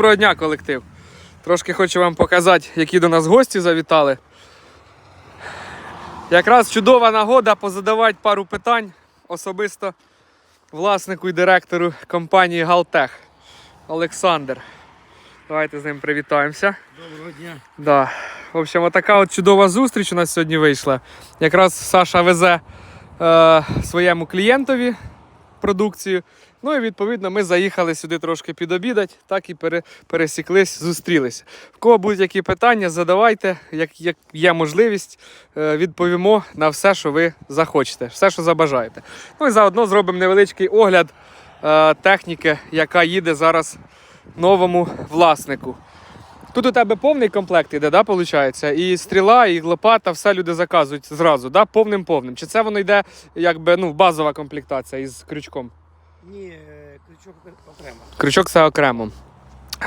Доброго дня, колектив. Трошки хочу вам показати, які до нас гості завітали. Якраз чудова нагода позадавати пару питань особисто власнику і директору компанії Галтех Олександр. Давайте з ним привітаємося. Доброго дня. Да. В общем, отака от чудова зустріч у нас сьогодні вийшла. Якраз Саша везе е, своєму клієнтові продукцію. Ну і відповідно ми заїхали сюди трошки підобідати, так і пере, пересіклись, зустрілися. В кого будь-які питання, задавайте, як, як є можливість, е, відповімо на все, що ви захочете, все, що забажаєте. Ну і заодно зробимо невеличкий огляд е, техніки, яка їде зараз новому власнику. Тут у тебе повний комплект іде, да, виходить? І стріла, і лопата, все люди заказують зразу, да, повним повним. Чи це воно йде якби ну, базова комплектація із крючком? Ні, е, крючок окремо. Крючок це окремо.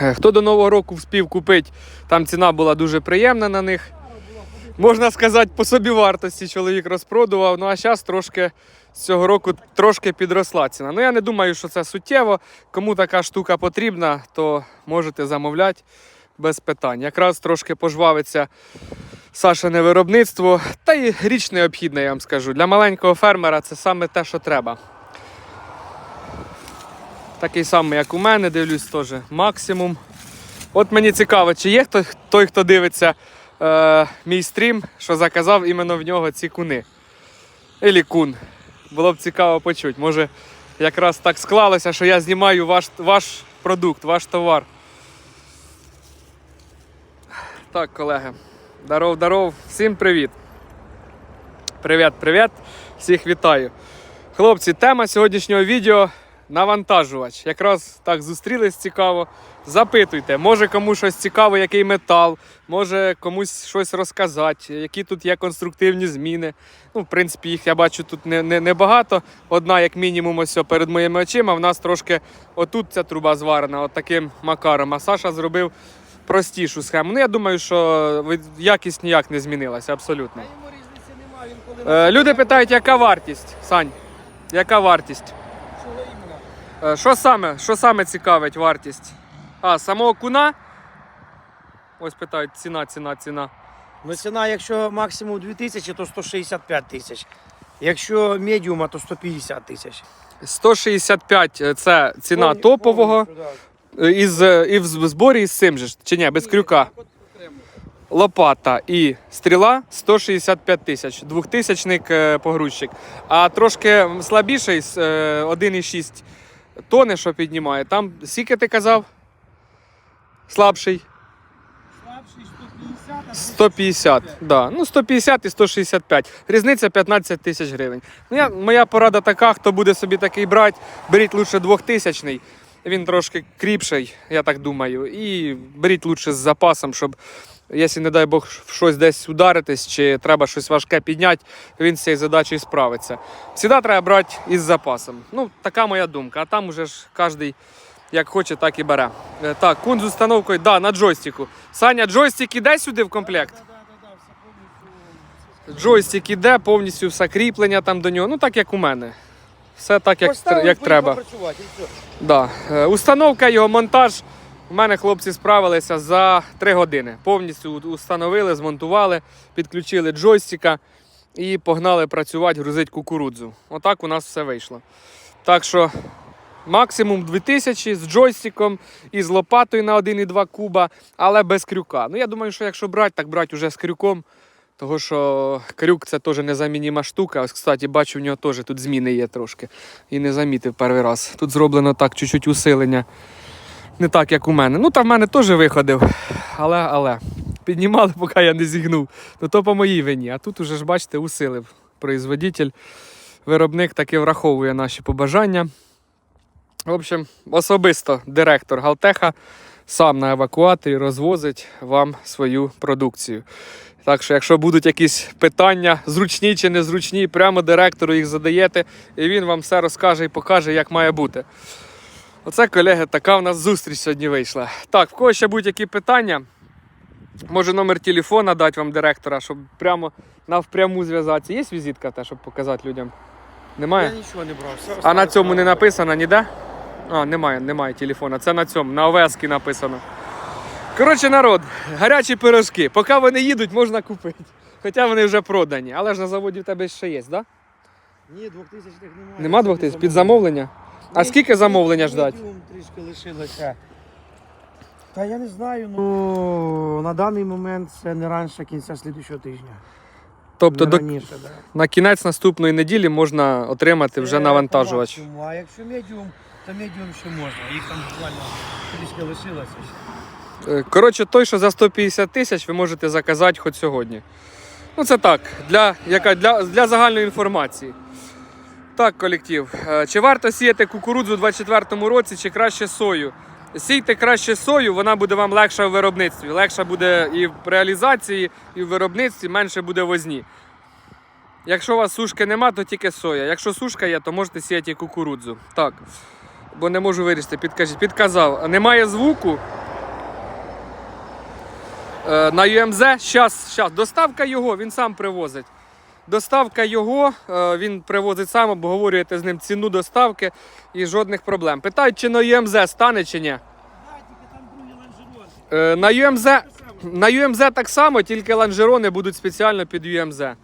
Е, Хто до Нового року вспів купити, там ціна була дуже приємна на них. Можна сказати, по собі вартості чоловік розпродував. Ну а зараз трошки з цього року трошки підросла ціна. Ну я не думаю, що це суттєво. Кому така штука потрібна, то можете замовляти без питань. Якраз трошки пожвавиться Сашине виробництво, та й річ необхідна, я вам скажу. Для маленького фермера це саме те, що треба. Такий самий, як у мене, дивлюсь, теж максимум. От мені цікаво, чи є хто, той, хто дивиться е, мій стрім, що заказав іменно в нього ці куни. Ілі кун. Було б цікаво почути. Може, якраз так склалося, що я знімаю ваш, ваш продукт, ваш товар. Так, колеги. Даров, даров, всім привіт. Привіт, привіт. Всіх вітаю. Хлопці, тема сьогоднішнього відео навантажувач. Якраз так зустрілись цікаво. Запитуйте, може комусь щось цікаво, який метал, може комусь щось розказати, які тут є конструктивні зміни. Ну, в принципі, їх я бачу тут не, не, не багато. Одна, як мінімум, ось перед моїми очима. В нас трошки отут ця труба зварена, от таким макаром. А Саша зробив простішу схему. Ну, я думаю, що якість ніяк не змінилася, абсолютно. Е, люди питають, яка вартість, Сань? Яка вартість? Е, Що саме, що саме цікавить вартість? А, самого куна? Ось питають, ціна, ціна, ціна. Ну ціна, якщо максимум 2000, то 165 тисяч. Якщо медіума, то 150 тисяч. 165 е, це ціна Повні- топового. е, Із, і в зборі із цим же, чи ні, без крюка. Лопата і стріла 165 тисяч, двохтисячник погрузчик. А трошки слабіший, е, 1,6 тони, що піднімає. Там скільки ти казав? Слабший? Слабший 150, 150, да. Ну 150 і 165. Різниця 15 тисяч гривень. Ну, я, моя порада така, хто буде собі такий брати, беріть лучше 2000 Він трошки кріпший, я так думаю. І беріть лучше з запасом, щоб, якщо, не дай Бог, щось десь ударитись, чи треба щось важке підняти, він з цією задачею справиться. Всіда треба брати із запасом. Ну, така моя думка. А там уже ж кожен як хоче, так і бере. Е, Так, кун з установкою, да, на джойстику. Саня, джойстик іде сюди в комплект? Джойстик іде, повністю все кріплення там до нього. Ну так як у мене. Все так, як, Поставили, як треба. працювати, і все. Да. Е, Установка, його монтаж. У мене хлопці справилися за 3 години. Повністю у- установили, змонтували, підключили джойстика і погнали працювати, грузити кукурудзу. Отак у нас все вийшло. Так що максимум 2000 з джойстиком і з лопатою на 1,2 куба, але без крюка. Ну я думаю, що якщо брати, так брати вже з крюком. Того що крюк це теж незамініма штука. Ось, кстати, бачу, в нього теж тут зміни є трошки. І не замітив перший раз. Тут зроблено так, чуть-чуть усилення. Не так, як у мене. Ну, та в мене теж виходив. Але, але. Піднімали, поки я не зігнув. Ну то по моїй вині. А тут уже ж, бачите, усилив производитель. Виробник таки враховує наші побажання. В общем, особисто директор Галтеха сам на евакуаторі розвозить вам свою продукцію. Так що, якщо будуть якісь питання, зручні чи незручні, прямо директору їх задаєте, і він вам все розкаже і покаже, як має бути. Оце, колеги, така в нас зустріч сьогодні вийшла. Так, в кого ще будь-які питання, може номер телефона дати вам директора, щоб прямо навпряму зв'язатися. Є візитка, та, щоб показати людям? Немає? Я нічого не брав. все А на цьому не написано ніде? А, немає, немає телефона. Це на цьому, на ОВС написано. Коротше, народ, гарячі пирожки. Поки вони їдуть, можна купити. Хоча вони вже продані. Але ж на заводі в тебе ще є, так? Да? Ні, 2000 немає. Нема двох тисяч? Під замовлення? А скільки замовлення ждать? Трішки лишилося. Та я не знаю, ну на даний момент це не раніше кінця слідчого тижня. Тобто до, раніше, да. на кінець наступної неділі можна отримати вже навантажувач. А якщо медіум, то медіум ще можна. Їх там буквально трішки лишилося. ще. Е, Коротше, той, що за 150 тисяч, ви можете заказати хоч сьогодні. Ну, це так, для, яка, для, для загальної інформації. Так, колектив. Е, Чи варто сіяти кукурудзу у 2024 році, чи краще сою? Сійте краще сою, вона буде вам легша в виробництві. Легша буде і в реалізації, і в виробництві, менше буде возні. Якщо у вас сушки нема, то тільки соя. Якщо сушка є, то можете сіяти і кукурудзу. Так. Бо не можу вирішити, підкажіть. Підказав. Немає звуку. Е, на UMZ. Щас, щас. Доставка його, він сам привозить. Доставка його, е, він привозить сам, обговорюєте з ним ціну доставки і жодних проблем. Питають, чи на UMZ стане чи ні. Е, На UMZ, на UMZ так само, тільки лонжерони будуть спеціально під UMZ.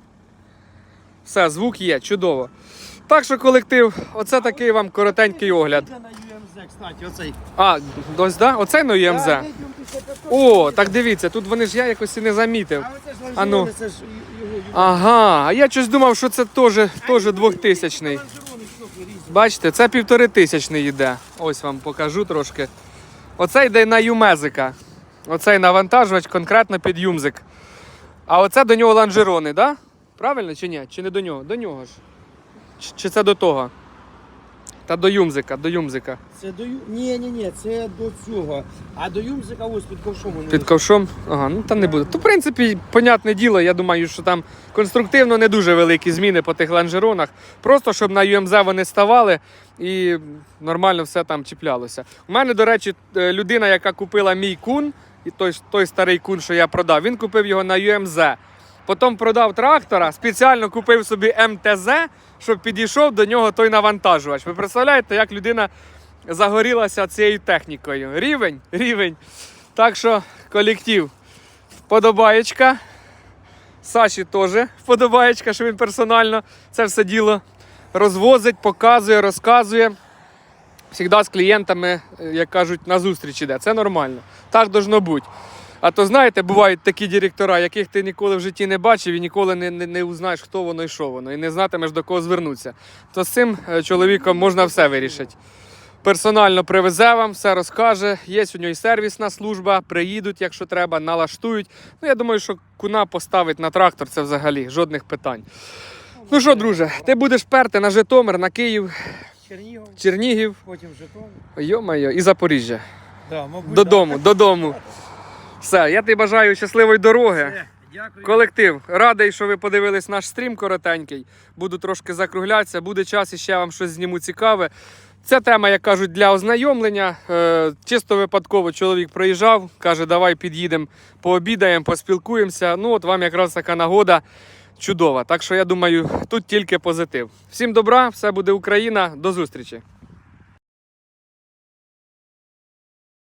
Все, звук є, чудово. Так що, колектив, оце такий вам коротенький огляд. Іде кстати, оцей. А, ось, да? Оцей UMZ? медіум 1500. О, так дивіться, тут вони ж я якось і не замітив. А оце ж А ну. це ж його. його- Ага, а я щось думав, що це теж, теж двохтисячний. Різні. Бачите, це півтори тисячний йде. Ось вам покажу трошки. Оце йде на юмезика. Оцей навантажувач конкретно під юмзик. А оце до нього лонжерони, да? Правильно чи ні? Чи не до нього? До нього ж. Чи, чи це до того? Та до юмзика, до юмзика. Це до Ю- Ні, ні, ні, це до цього. А до Юмзика ось під ковшом. воно Під ковшом? Ага, ну там не буде. То, в принципі, понятне діло, я думаю, що там конструктивно не дуже великі зміни по тих лонжеронах. Просто щоб на UMZ вони ставали і нормально все там чіплялося. У мене, до речі, е, людина, яка купила мій кун, і той, той старий кун, що я продав, він купив його на UMZ. Потім продав трактора, спеціально купив собі МТЗ, щоб підійшов до нього той навантажувач. Ви представляєте, як людина загорілася цією технікою? Рівень, рівень. Так що колектив. Вподобаєчка. Саші теж вподобаєчка, що він персонально це все діло розвозить, показує, розказує. Завжди з клієнтами, е, як кажуть, на зустріч іде. Це нормально. Так должно бути. А то знаєте, бувають такі директора, яких ти ніколи в житті не бачив і ніколи не, не, не узнаєш, хто воно і що воно, і не знатимеш до кого звернутися. То з цим е, чоловіком можна все вирішити. Персонально привезе вам, все розкаже. Є у нього і сервісна служба, приїдуть, якщо треба, налаштують. Ну, я думаю, що куна поставить на трактор, це взагалі жодних питань. Ну що, друже, ти будеш перти на Житомир, на Київ, Чернігов, Чернігів, потім Житомир. йо-моє, і Запоріжжя. Да, мабуть, Додому, додому. Все, я тобі бажаю щасливої дороги. Все, Дякую. Колектив, радий, що ви подивились наш стрім коротенький. Буду трошки закруглятися, буде час і ще вам щось зніму цікаве. Це тема, як кажуть, для ознайомлення. Е, чисто випадково чоловік проїжджав, каже, давай під'їдемо, пообідаємо, поспілкуємося. Ну, от вам якраз така нагода чудова. Так що я думаю, тут тільки позитив. Всім добра, все буде Україна, до зустрічі.